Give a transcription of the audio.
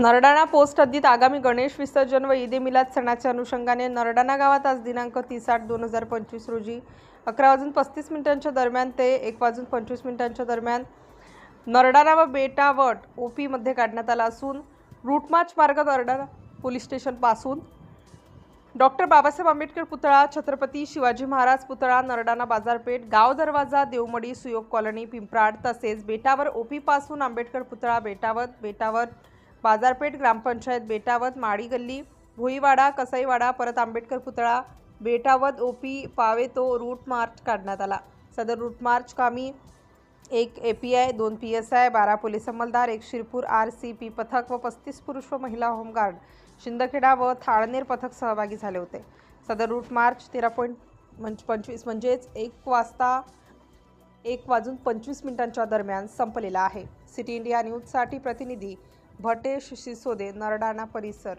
Nardana post हद्दीत आगामी गणेश विसर्जन व ईदे मिलाद सणाच्या अनुषंगाने नरडाणा गावात आज दिनांक तीस आठ दोन हजार पंचवीस रोजी अकरा वाजून पस्तीस मिनिटांच्या दरम्यान ते एक वाजून पंचवीस मिनिटांच्या दरम्यान नरडाणा व बेटावट ओ पीमध्ये काढण्यात आला असून रूटमार्च मार्ग नरडाणा पोलीस स्टेशनपासून डॉक्टर बाबासाहेब आंबेडकर पुतळा छत्रपती शिवाजी महाराज पुतळा नरडाणा बाजारपेठ गाव दरवाजा देवमडी सुयोग कॉलनी पिंपराड तसेच बेटावर ओपीपासून आंबेडकर पुतळा बेटावत बेटावर बाजारपेठ ग्रामपंचायत बेटावत माळी गल्ली भोईवाडा कसाईवाडा परत आंबेडकर पुतळा बेटावत ओपी पावेतो रूट मार्च काढण्यात आला. सदर रूट मार्च कामी एक ए पी आय दोन पी एस आय बारा पोलीस अंमलदार एक शिरपूर आर सी पी पथक व पस्तीस पुरुष व महिला होमगार्ड शिंदखेडा व थाळनेर पथक सहभागी झाले होते. सदर रूट मार्च तेरा पॉईंट पंच पंचवीस म्हणजेच एक वाजता एक वाजून पंचवीस मिनिटांच्या दरम्यान संपलेला आहे. सिटी इंडिया न्यूजसाठी प्रतिनिधी भटेश सिसोदे नरडाणा परिसर